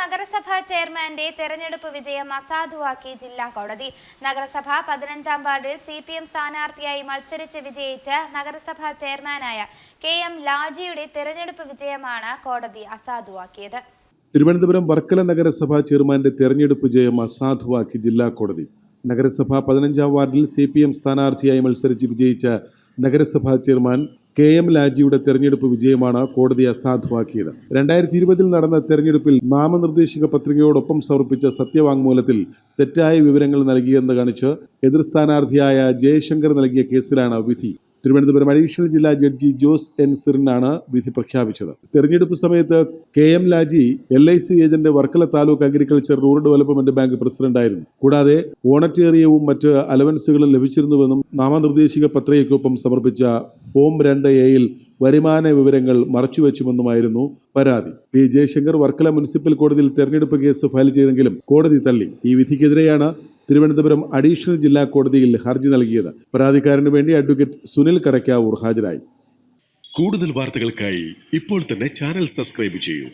നഗരസഭാ ചെയർമാന്റെ തെരഞ്ഞെടുപ്പ് വിജയം അസാധുവാക്കി ജില്ലാ കോടതി. നഗരസഭ പതിനഞ്ചാം വാർഡിൽ സി പി എം സ്ഥാനാർത്ഥിയായി മത്സരിച്ച് വിജയിച്ച നഗരസഭാ ചെയർമാനായ കെ എം ലാജിയുടെ തെരഞ്ഞെടുപ്പ് വിജയമാണ് കോടതി അസാധുവാക്കിയത്. തിരുവനന്തപുരം വർക്കല നഗരസഭാ ചെയർമാന്റെ തെരഞ്ഞെടുപ്പ് ജയം അസാധുവാക്കി ജില്ലാ കോടതി. നഗരസഭ പതിനഞ്ചാം വാർഡിൽ സി പി എം സ്ഥാനാർത്ഥിയായി മത്സരിച്ച് വിജയിച്ച നഗരസഭാ ചെയർമാൻ കെ എം ലാജിയുടെ തെരഞ്ഞെടുപ്പ് വിജയമാണ് കോടതി അസാധുവാക്കിയത്. രണ്ടായിരത്തി ഇരുപതിൽ നടന്ന തെരഞ്ഞെടുപ്പിൽ നാമനിർദ്ദേശക പത്രികയോടൊപ്പം സമർപ്പിച്ച സത്യവാങ്മൂലത്തിൽ തെറ്റായ വിവരങ്ങൾ നൽകിയെന്ന് കാണിച്ച് എതിർ സ്ഥാനാർത്ഥിയായ ജയശങ്കർ നൽകിയ കേസിലാണ് വിധി. തിരുവനന്തപുരം അഡീഷണൽ ജില്ലാ ജഡ്ജി ജോസ് എൻ. സിറിനാണ് വിധി പ്രഖ്യാപിച്ചത്. തെരഞ്ഞെടുപ്പ് സമയത്ത് K M Laji L I C agent Varkala taluk agriculture rural development bank പ്രസിഡന്റായിരുന്നു. കൂടാതെ ഓണറ്റേറിയവും മറ്റ് അലവൻസുകളും ലഭിച്ചിരുന്നുവെന്നും നാമനിർദ്ദേശിക പത്രികയ്ക്കൊപ്പം സമർപ്പിച്ച ഫോം രണ്ട് എയിൽ വരുമാന വിവരങ്ങൾ മറച്ചുവെച്ചുമെന്നുമായിരുന്നു പരാതി. പി. ജയശങ്കർ വർക്കല മുനിസിപ്പൽ കോടതിയിൽ തെരഞ്ഞെടുപ്പ് കേസ് ഫയൽ ചെയ്തെങ്കിലും കോടതി തള്ളി. ഈ വിധിക്കെതിരെയാണ് തിരുവനന്തപുരം അഡീഷണൽ ജില്ലാ കോടതിയിൽ ഹർജി നൽകിയത്. പരാതിക്കാരന് വേണ്ടി അഡ്വക്കേറ്റ് സുനിൽ കടക്കാവൂർ ഹാജരായി. കൂടുതൽ വാർത്തകൾക്കായി ഇപ്പോൾ തന്നെ ചാനൽ സബ്സ്ക്രൈബ് ചെയ്യൂ.